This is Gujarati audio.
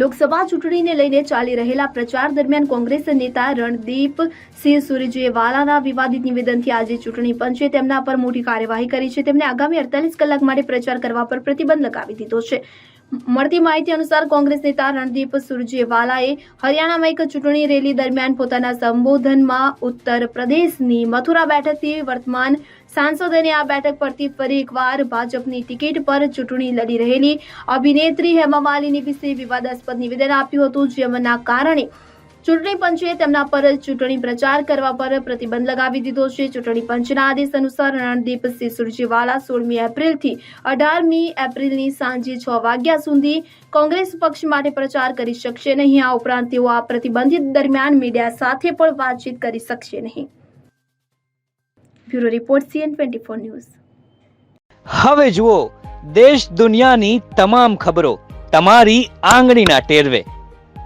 લોકસભા ચૂંટણીને લઈને ચાલી રહેલા પ્રચાર દરમિયાન કોંગ્રેસ નેતા રણદીપ સિંહ સુરજેવાલાના વિવાદિત નિવેદનથી આજે ચૂંટણી પંચે તેમના પર મોટી કાર્યવાહી કરી છે. તેમણે આગામી અડતાલીસ કલાક માટે પ્રચાર કરવા પર પ્રતિબંધ લગાવી દીધો છે. મળતી માહિતી અનુસાર કોંગ્રેસ નેતા રણદીપ સુરજેવાલાએ હરિયાણામાં એક ચૂંટણી રેલી દરમિયાન પોતાના સંબોધનમાં ઉત્તર પ્રદેશની મથુરા બેઠકથી વર્તમાન સાંસદોને આ બેઠક પરથી ફરી એકવાર ભાજપની ટિકિટ પર ચૂંટણી લડી રહેલી. અભિનેત્રી હેમા માલિની વિશે વિવાદાસ્પદ નિવેદન આપ્યું હતું, જેમના કારણે ચૂંટણી પંચે તેમના પર ચૂંટણી પ્રચાર કરવા પર પ્રતિબંધ લગાવી દીધો છે. ચૂંટણી પંચના આદેશ અનુસાર રણદીપસિંહ સુરજેવાલા સોળમી એપ્રિલથી અઢારમી એપ્રિલની સાંજે છ વાગ્યા સુધી કોંગ્રેસ પક્ષ માટે પ્રચાર કરી શકશે નહીં. આ ઉપરાંત તેઓ આ પ્રતિબંધિત દરમિયાન મીડિયા સાથે પણ વાતચીત કરી શકશે નહીં. Bureau report CN twenty four news. હવે જુઓ, દેશ દુનિયાની તમામ ખબરો તમારી આંગળીના ટેરવે.